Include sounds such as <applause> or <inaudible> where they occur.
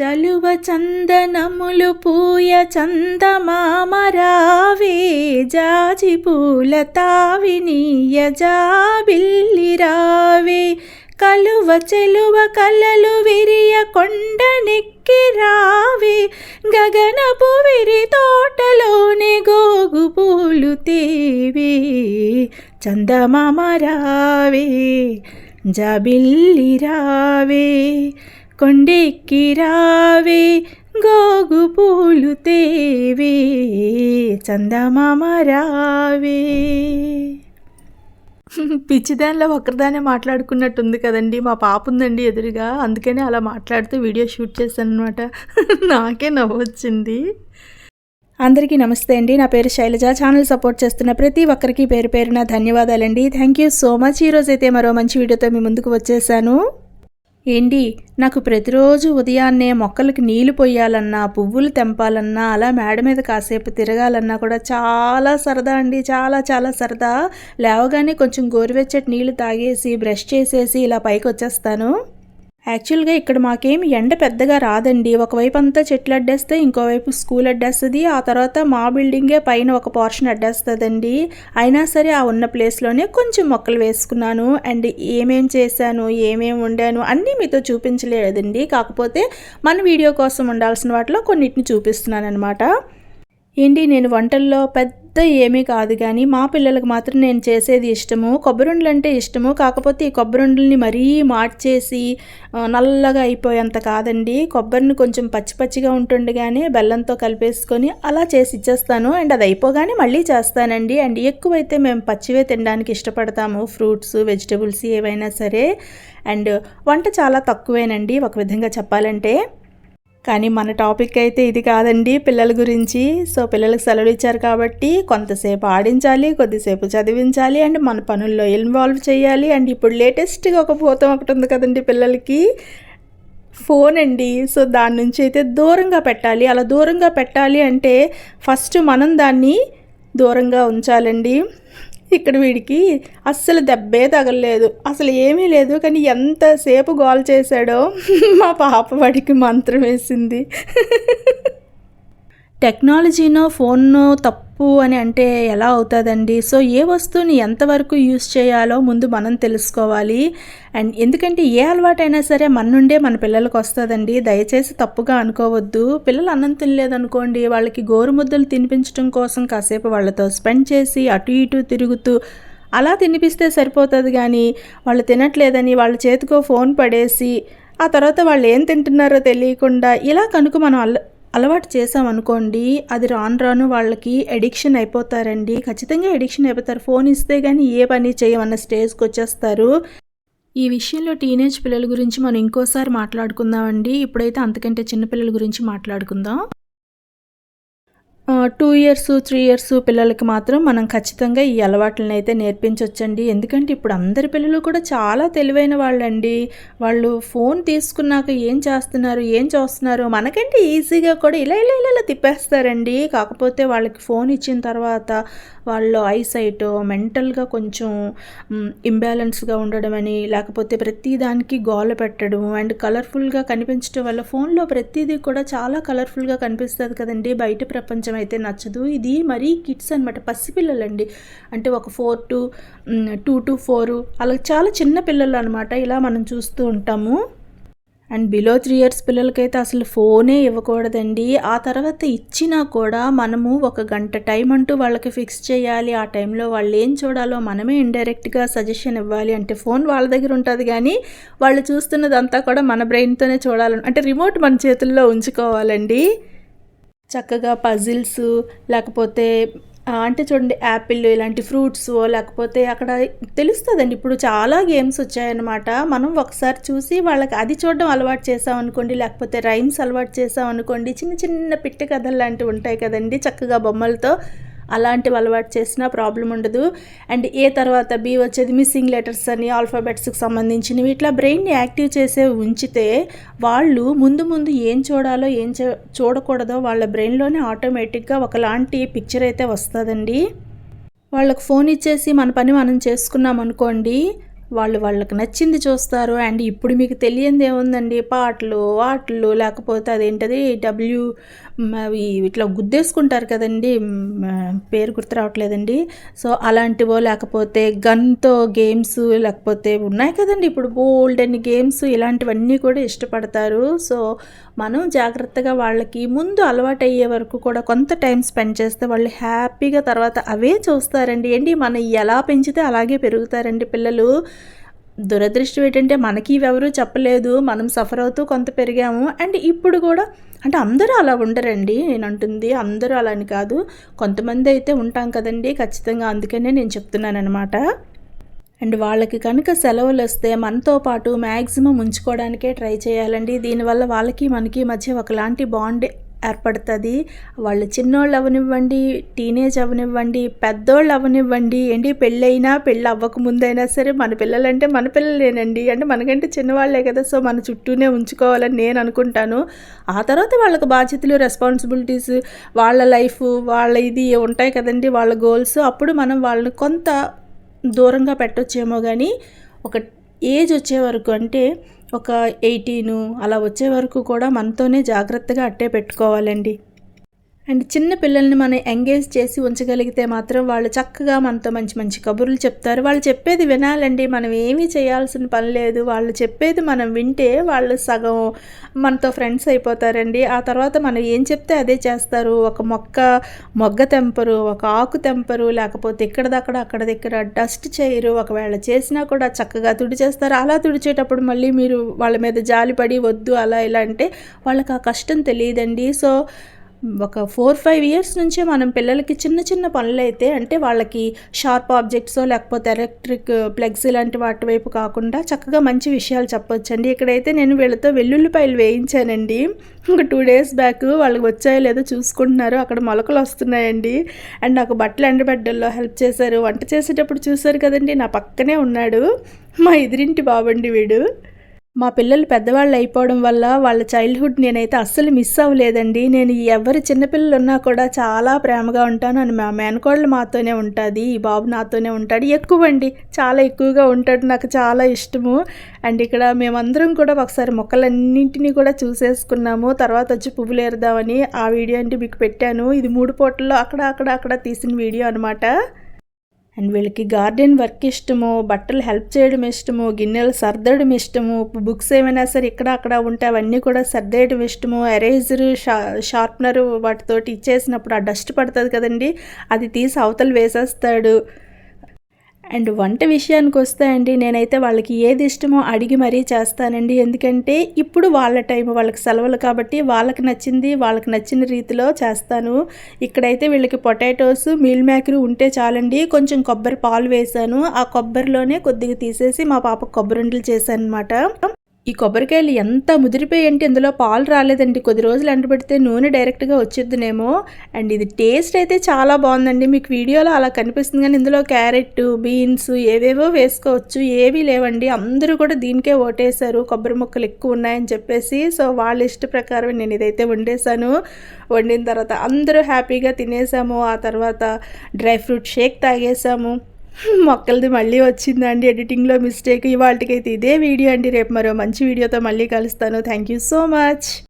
చలువ చందనములు పూయ చందమామరావే జాజి పూల తావినీయ జాబిల్లిరావే కలువ చెలువ కలలు విరియ కొండ నెక్కి రావే. గగనపు విరి తోటలోని గోగు పూలు తేవే. చందమామ రావే జాబిల్లి రావే. కొండెక్కి రావే గోగు పూలు తేవే చందమామ రావే. <laughs> పిచ్చిదానిలో ఒకరిదానే మాట్లాడుకున్నట్టుంది కదండి. మా పాప ఉందండి ఎదురుగా. అందుకనే అలా మాట్లాడుతూ వీడియో షూట్ చేశాను అనమాట <laughs> నాకే నవ్వొచ్చింది. అందరికీ నమస్తే అండి. నా పేరు శైలజ. ఛానల్ సపోర్ట్ చేస్తున్న ప్రతి ఒక్కరికి పేరు పేరున ధన్యవాదాలండి. Thank you so much. ఈరోజైతే మరో మంచి వీడియోతో మీ ముందుకు వచ్చేసాను. ఏంటి నాకు ప్రతిరోజు ఉదయాన్నే మొక్కలకి నీళ్ళు పొయ్యాలన్నా పువ్వులు తెంపాలన్నా అలా మేడ మీద కాసేపు తిరగాలన్నా కూడా చాలా సరదా అండి చాలా చాలా సరదా. లేవగానే కొంచెం గోరువెచ్చటి నీళ్ళు తాగేసి బ్రష్ చేసేసి ఇలా పైకి వచ్చేస్తాను యాక్చువల్గా ఇక్కడ మాకేమి ఎండ పెద్దగా రాదండి. ఒకవైపు అంతా చెట్లు అడ్డేస్తే ఇంకోవైపు స్కూల్ అడ్డేస్తుంది. ఆ తర్వాత మా బిల్డింగే పైన ఒక పోర్షన్ అడ్డేస్తుందండి. అయినా సరే ఆ ఉన్న ప్లేస్లోనే కొంచెం మొక్కలు వేసుకున్నాను. అండ్ ఏమేం చేశాను ఏమేం వండాను అన్నీ మీతో చూపించలేదండి. కాకపోతే మన వీడియో కోసం ఉండాల్సిన వాటిలో కొన్నిటిని చూపిస్తున్నాను అనమాట ఏంటి నేను వంటల్లో పెద్ద ఏమీ కాదు కానీ మా పిల్లలకు మాత్రం నేను చేసేది ఇష్టము. కొబ్బరుండలు అంటే ఇష్టము. కాకపోతే ఈ కొబ్బరుండల్ని మరీ మార్చేసి నల్లగా అయిపోయేంత కాదండి. కొబ్బరిని కొంచెం పచ్చి పచ్చిగా ఉంటుండగానే బెల్లంతో కలిపేసుకొని అలా చేసి ఇచ్చేస్తాను. అండ్ అది అయిపోగానే మళ్ళీ చేస్తానండి. అండ్ ఎక్కువైతే మేము పచ్చివే తినడానికి ఇష్టపడతాము. ఫ్రూట్స్ వెజిటబుల్స్ ఏవైనా సరే. అండ్ వంట చాలా తక్కువేనండి. ఒక విధంగా చెప్పాలంటే కానీ మన టాపిక్ అయితే ఇది కాదండి పిల్లల గురించి. సో పిల్లలకు సెలవులు ఇచ్చారు కాబట్టి కొంతసేపు ఆడించాలి కొద్దిసేపు చదివించాలి అండ్ మన పనుల్లో ఇన్వాల్వ్ చేయాలి. అండ్ ఇప్పుడు లేటెస్ట్గా ఒక భూతం ఒకటి ఉంది కదండి పిల్లలకి. ఫోన్ అండి. సో దాని నుంచి అయితే దూరంగా పెట్టాలి. అలా దూరంగా పెట్టాలి అంటే ఫస్ట్ మనం దాన్ని దూరంగా ఉంచాలండి. ఇక్కడ వీడికి అస్సలు దెబ్బే తగలలేదు. అసలు ఏమీ లేదు కానీ ఎంతసేపు గోల్ చేశాడో <laughs> మా పాప వాడికి మంత్రం వేసింది. <laughs> టెక్నాలజీనో ఫోన్నో తప్పు అని అంటే ఎలా అవుతుందండి? సో ఏ వస్తువుని ఎంతవరకు యూస్ చేయాలో ముందు మనం తెలుసుకోవాలి. అండ్ ఎందుకంటే ఏ అలవాటైనా సరే మన నుండే మన పిల్లలకు వస్తుందండి. దయచేసి తప్పుగా అనుకోవద్దు. పిల్లలు అన్నం తినలేదనుకోండి వాళ్ళకి గోరుముద్దలు తినిపించడం కోసం కాసేపు వాళ్ళతో స్పెండ్ చేసి అటు ఇటు తిరుగుతూ అలా తినిపిస్తే సరిపోతుంది కానీ వాళ్ళు తినట్లేదని వాళ్ళ చేతికో ఫోన్ పడేసి ఆ తర్వాత వాళ్ళు ఏం తింటున్నారో తెలియకుండా ఇలా కనుక మనం అల్ల అలవాటు చేసామనుకోండి అది రాను రాను వాళ్ళకి ఎడిక్షన్ అయిపోతారండి. ఖచ్చితంగా ఎడిక్షన్ అయిపోతారు. ఫోన్ ఇస్తే కానీ ఏ పని చేయమన్న స్టేజ్కి వచ్చేస్తారు. ఈ విషయంలో టీనేజ్ పిల్లల గురించి మనం ఇంకోసారి మాట్లాడుకుందామండి. ఇప్పుడైతే అంతకంటే చిన్నపిల్లల గురించి మాట్లాడుకుందాం. టూ ఇయర్స్ త్రీ ఇయర్స్ పిల్లలకి మాత్రం మనం ఖచ్చితంగా ఈ అలవాట్లను అయితే నేర్పించవచ్చండి ఎందుకంటే ఇప్పుడు అందరి పిల్లలు కూడా చాలా తెలివైన వాళ్ళండి. వాళ్ళు ఫోన్ తీసుకున్నాక ఏం చేస్తున్నారు ఏం చూస్తున్నారు మనకంటే ఈజీగా కూడా ఇలా ఇలా ఇలా ఇలా తిప్పేస్తారండి. కాకపోతే వాళ్ళకి ఫోన్ ఇచ్చిన తర్వాత వాళ్ళు ఐసైట్ మెంటల్గా కొంచెం ఇంబ్యాలెన్స్గా ఉండడం అని లేకపోతే ప్రతి దానికి గోల పెట్టడం అండ్ కలర్ఫుల్గా కనిపించడం వల్ల ఫోన్లో ప్రతిదీ కూడా చాలా కలర్ఫుల్గా కనిపిస్తుంది కదండి బయట ప్రపంచం అయితే నచ్చదు. ఇది మరీ కిడ్స్ అనమాట పసిపిల్లలండి. అంటే ఒక four to two to four అలా చాలా చిన్న పిల్లలు అనమాట ఇలా మనం చూస్తూ ఉంటాము. అండ్ బిలో త్రీ ఇయర్స్ పిల్లలకైతే అసలు ఫోనే ఇవ్వకూడదండి. ఆ తర్వాత ఇచ్చినా కూడా మనము ఒక గంట టైం అంటూ వాళ్ళకి ఫిక్స్ చేయాలి. ఆ టైంలో వాళ్ళు ఏం చూడాలో మనమే ఇండైరెక్ట్గా సజెషన్ ఇవ్వాలి. అంటే ఫోన్ వాళ్ళ దగ్గర ఉంటుంది కానీ వాళ్ళు చూస్తున్నదంతా కూడా మన బ్రెయిన్తోనే చూడాలని అంటే రిమోట్ మన చేతుల్లో ఉంచుకోవాలండి. చక్కగా పజిల్స్ లేకపోతే అంటే చూడండి యాపిల్ ఇలాంటి ఫ్రూట్స్ లేకపోతే అక్కడ తెలుస్తుందండి. ఇప్పుడు చాలా గేమ్స్ వచ్చాయన్నమాట. మనం ఒకసారి చూసి వాళ్ళకి అది చూడడం అలవాటు చేసాం అనుకోండి లేకపోతే రైమ్స్ అలవాటు చేసాం అనుకోండి చిన్న చిన్న పిట్ట కథలు లాంటివి ఉంటాయి కదండి చక్కగా బొమ్మలతో. అలాంటివి అలవాటు చేసినా ప్రాబ్లం ఉండదు. అండ్ ఏ తర్వాత బి వచ్చేది మిస్సింగ్ లెటర్స్ అని ఆల్ఫాబెట్స్కి సంబంధించినవి. ఇట్లా బ్రెయిన్ని యాక్టివ్ చేసే ఉంచితే వాళ్ళు ముందు ముందు ఏం చూడాలో ఏం చూడకూడదో వాళ్ళ బ్రెయిన్లోనే ఆటోమేటిక్గా ఒకలాంటి పిక్చర్ అయితే వస్తుందండి. వాళ్ళకు ఫోన్ ఇచ్చేసి మన పని మనం చేసుకున్నాం అనుకోండి వాళ్ళు వాళ్ళకి నచ్చింది చూస్తారు. అండ్ ఇప్పుడు మీకు తెలియంది ఏముందండి? పాటలు ఆటలు లేకపోతే అదేంటది? డబ్ల్యూ అవి ఇట్లా గుద్దేసుకుంటారు కదండి పేరు గుర్తు రావట్లేదండి. సో అలాంటివో లేకపోతే గన్తో గేమ్స్ లేకపోతే ఉన్నాయి కదండి. ఇప్పుడు బోల్డ్ అన్ని గేమ్స్ ఇలాంటివన్నీ కూడా ఇష్టపడతారు. సో మనం జాగ్రత్తగా వాళ్ళకి ముందు అలవాటు అయ్యే వరకు కూడా కొంత టైం స్పెండ్ చేస్తే వాళ్ళు హ్యాపీగా తర్వాత అవే చూస్తారండి. ఏంటి? మనం ఎలా పెంచితే అలాగే పెరుగుతారండి పిల్లలు. దురదృష్టం ఏంటంటే మనకి ఎవరూ చెప్పలేదు మనం సఫర్ అవుతూ కొంత పెరిగాము. అండ్ ఇప్పుడు కూడా అంటే అందరూ అలా ఉండరండి. నేను అంటుంది అందరూ అలా అని కాదు. కొంతమంది అయితే ఉంటాం కదండి. ఖచ్చితంగా అందుకనే నేను చెప్తున్నాను అనమాట అండ్ వాళ్ళకి కనుక సెలవులు వస్తే మనతో పాటు మ్యాక్సిమం ఉంచుకోవడానికే ట్రై చేయాలండి. దీనివల్ల వాళ్ళకి మనకి మధ్య ఒకలాంటి బాండ్ ఏర్పడుతుంది. వాళ్ళు చిన్నోళ్ళు అవనివ్వండి టీనేజ్ అవనివ్వండి పెద్దోళ్ళు అవనివ్వండి ఏంటి పెళ్ళైనా పెళ్ళి అవ్వకముందైనా సరే మన పిల్లలంటే మన పిల్లలేనండి. అంటే మనకంటే చిన్నవాళ్ళే కదా సో మన చుట్టూనే ఉంచుకోవాలని నేను అనుకుంటాను. ఆ తర్వాత వాళ్ళకి బాధ్యతలు రెస్పాన్సిబిలిటీస్ వాళ్ళ లైఫ్ వాళ్ళ ఇది ఉంటాయి కదండి వాళ్ళ గోల్స్ అప్పుడు మనం వాళ్ళని కొంత దూరంగా పెట్టొచ్చేమో కానీ ఒక ఏజ్ వచ్చే వరకు అంటే ఒక ఎయిటీను అలా వచ్చే వరకు కూడా మనతోనే జాగ్రత్తగా అట్టే పెట్టుకోవాలండి. అండ్ చిన్న పిల్లల్ని మనం ఎంగేజ్ చేసి ఉంచగలిగితే మాత్రం వాళ్ళు చక్కగా మనతో మంచి మంచి కబుర్లు చెప్తారు. వాళ్ళు చెప్పేది వినాలండి. మనం ఏమీ చేయాల్సిన పని లేదు. వాళ్ళు చెప్పేది మనం వింటే వాళ్ళు సగం మనతో ఫ్రెండ్స్ అయిపోతారండి. ఆ తర్వాత మనం ఏం చెప్తే అదే చేస్తారు. ఒక మొక్క మొగ్గ తెంపరు ఒక ఆకు తెంపరు లేకపోతే ఇక్కడదక్కడ అక్కడ దగ్గర డస్ట్ చేయరు. ఒకవేళ చేసినా కూడా చక్కగా తుడిచేస్తారు అలా తుడిచేటప్పుడు మళ్ళీ మీరు వాళ్ళ మీద జాలిపడి వద్దు అలా ఇలా అంటే వాళ్ళకి ఆ కష్టం తెలియదండి. సో ఒక ఫోర్ ఫైవ్ ఇయర్స్ నుంచే మనం పిల్లలకి చిన్న చిన్న పనులు అయితే అంటే వాళ్ళకి షార్ప్ ఆబ్జెక్ట్స్ లేకపోతే ఎలక్ట్రిక్ ప్లగ్స్ ఇలాంటి వాటి వైపు కాకుండా చక్కగా మంచి విషయాలు చెప్పొచ్చండి. ఇక్కడైతే నేను వీళ్ళతో వెల్లుల్లిపాయలు వేయించానండి. ఒక టూ డేస్ బ్యాక్ వాళ్ళకి వచ్చాయో లేదో చూసుకుంటున్నారు. అక్కడ మొలకలు వస్తున్నాయండి. అండ్ నాకు బట్టలు ఎండబెడ్డల్లో హెల్ప్ చేశారు. వంట చేసేటప్పుడు చూశారు కదండి నా పక్కనే ఉన్నాడు. మా ఎదిరింటి బాబండి వీడు. మా పిల్లలు పెద్దవాళ్ళు అయిపోవడం వల్ల వాళ్ళ చైల్డ్హుడ్ నేనైతే అస్సలు మిస్ అవ్వలేదండి. నేను ఎవరి చిన్నపిల్లలు ఉన్నా కూడా చాలా ప్రేమగా ఉంటాను. అని మా మేనకోడలు మాతోనే ఉంటుంది. ఈ బాబు నాతోనే ఉంటాడు. ఎక్కువ అండి చాలా ఎక్కువగా ఉంటాడు. నాకు చాలా ఇష్టము. అండ్ ఇక్కడ మేమందరం కూడా ఒకసారి మొక్కలన్నింటినీ కూడా చూసేసుకున్నాము. తర్వాత వచ్చి పువ్వులు ఏరుదామని ఆ వీడియో అంటే మీకు పెట్టాను. ఇది మూడు పూటల్లో అక్కడ అక్కడ అక్కడ తీసిన వీడియో అనమాట అండ్ వీళ్ళకి గార్డెన్ వర్క్ ఇష్టము బట్టలు హెల్ప్ చేయడం ఇష్టము గిన్నెలు సర్దడం ఇష్టము బుక్స్ ఏమైనా సరే ఇక్కడ అక్కడ ఉంటే అవన్నీ కూడా సర్దేయడం ఇష్టము ఎరేజర్ షా షార్ప్నర్ వాటితోటి ఇచ్చేసినప్పుడు ఆ డస్ట్ పడుతుంది కదండి. అది తీసి అవతలు వేసేస్తాడు. అండ్ వంట విషయానికి వస్తే అండి నేనైతే వాళ్ళకి ఏది ఇష్టమో అడిగి మరీ చేస్తానండి. ఎందుకంటే ఇప్పుడు వాళ్ళ టైం వాళ్ళకి సెలవులు కాబట్టి వాళ్ళకి నచ్చింది వాళ్ళకి నచ్చిన రీతిలో చేస్తాను. ఇక్కడైతే వీళ్ళకి పొటాటోస్ మీల్ మేకర్ ఉంటే చాలండి. కొంచెం కొబ్బరి పాలు వేశాను. ఆ కొబ్బరిలోనే కొద్దిగా తీసేసి మా పాప కొబ్బరి ఉండలు చేశాను అనమాట ఈ కొబ్బరికాయలు ఎంత ముదిరిపోయి అంటే ఇందులో పాలు రాలేదండి. కొద్ది రోజులు ఎండబెడితే నూనె డైరెక్ట్గా వచ్చేద్దునేమో. అండ్ ఇది టేస్ట్ అయితే చాలా బాగుందండి. మీకు వీడియోలో అలా కనిపిస్తుంది కానీ ఇందులో క్యారెట్ బీన్స్ ఏవేవో వేసుకోవచ్చు. ఏవీ లేవండి. అందరూ కూడా దీనికే ఓటేశారు. కొబ్బరి ముక్కలు ఎక్కువ ఉన్నాయని చెప్పేసి. సో వాళ్ళ ఇష్ట ప్రకారం నేను ఇదైతే వండేశాను. వండిన తర్వాత అందరూ హ్యాపీగా తినేసాము. ఆ తర్వాత డ్రై ఫ్రూట్ షేక్ తాగేసాము. మొక్కలది మళ్ళీ వచ్చిందండి ఎడిటింగ్లో మిస్టేక్. ఇవాళకైతే ఇదే వీడియో అండి. రేపు మరో మంచి వీడియోతో మళ్ళీ కలుస్తాను. Thank you so much.